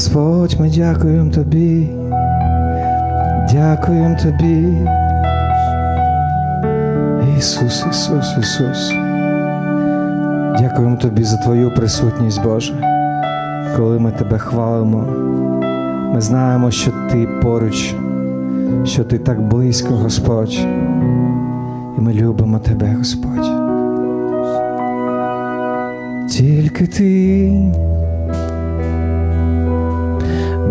Господь, ми дякуємо Тобі, дякуємо Тобі. Ісус, Ісус, Ісус. Дякуємо Тобі за Твою присутність, Боже. Коли ми Тебе хвалимо, ми знаємо, що Ти поруч, що Ти так близько, Господь. І ми любимо Тебе, Господь. Тільки Ти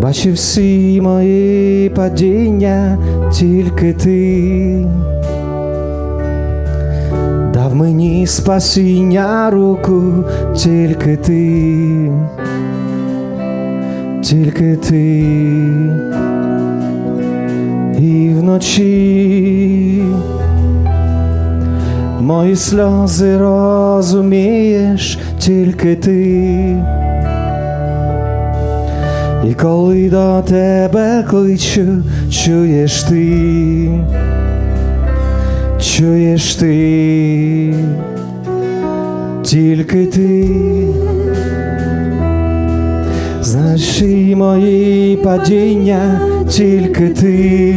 бачив всі мої падіння, тільки Ти. Дав мені спасіння руку, тільки Ти, тільки Ти. І вночі мої сльози розумієш, тільки ти. І коли до тебе кличу, чуєш ти, чуєш ти, тільки ти, знаєш мої падіння, тільки ти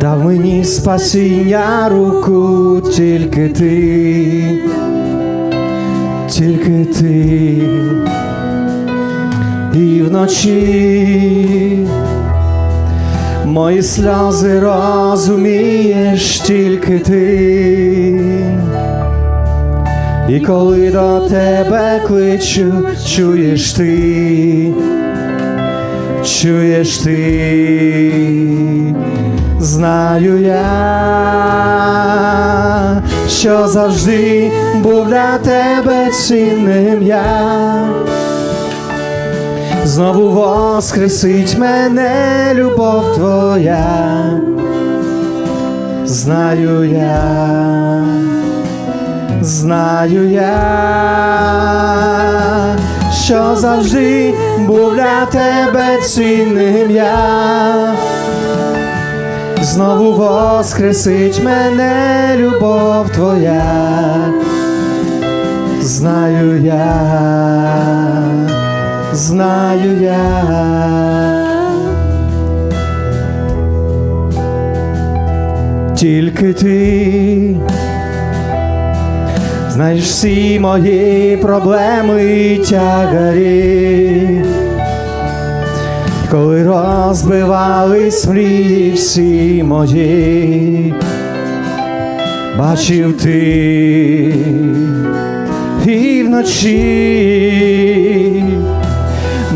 дав мені спасіння руку, тільки ти, тільки ти, і вночі мої сльози розумієш, тільки ти. І коли до тебе кличу, чуєш ти, чуєш ти, знаю я, що завжди був для тебе цінним я. Знову воскресить мене любов твоя, знаю я, знаю я, що завжди був для тебе цінним я. Знову воскресить мене любов твоя, знаю я, знаю я. Тільки ти. Знаєш всі мої проблеми і тягарі. Коли розбивались мрії всі мої, бачив ти. І вночі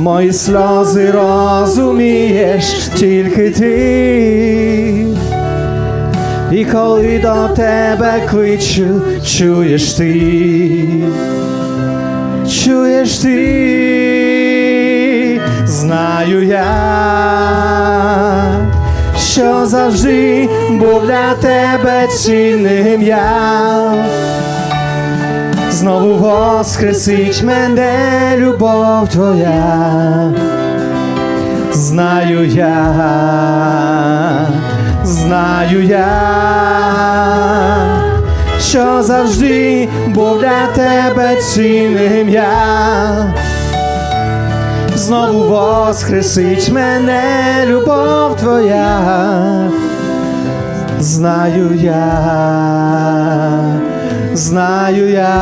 мої сльози розумієш тільки ти. І коли до тебе кличу, чуєш ти, чуєш ти, знаю я, що завжди був для тебе цінним я. Знову воскресить мене любов твоя, знаю я, знаю я, що завжди був для тебе цінним я. Знову воскресить мене любов твоя, знаю я, знаю я.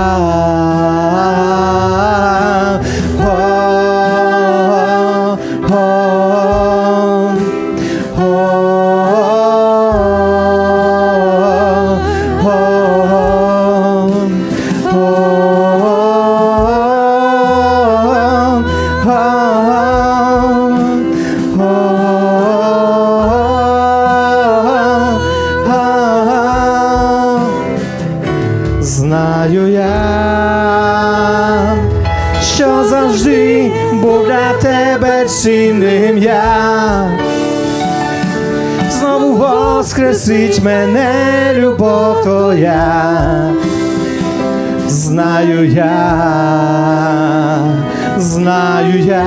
Що завжди був для тебе цінним я. Знову воскресить мене любов твоя. Знаю я, знаю я,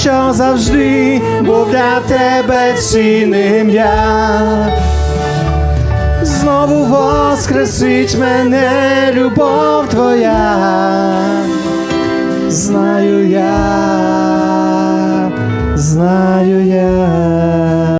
що завжди був для тебе цінним я знову воскресить мене, любов твоя, знаю я, знаю я.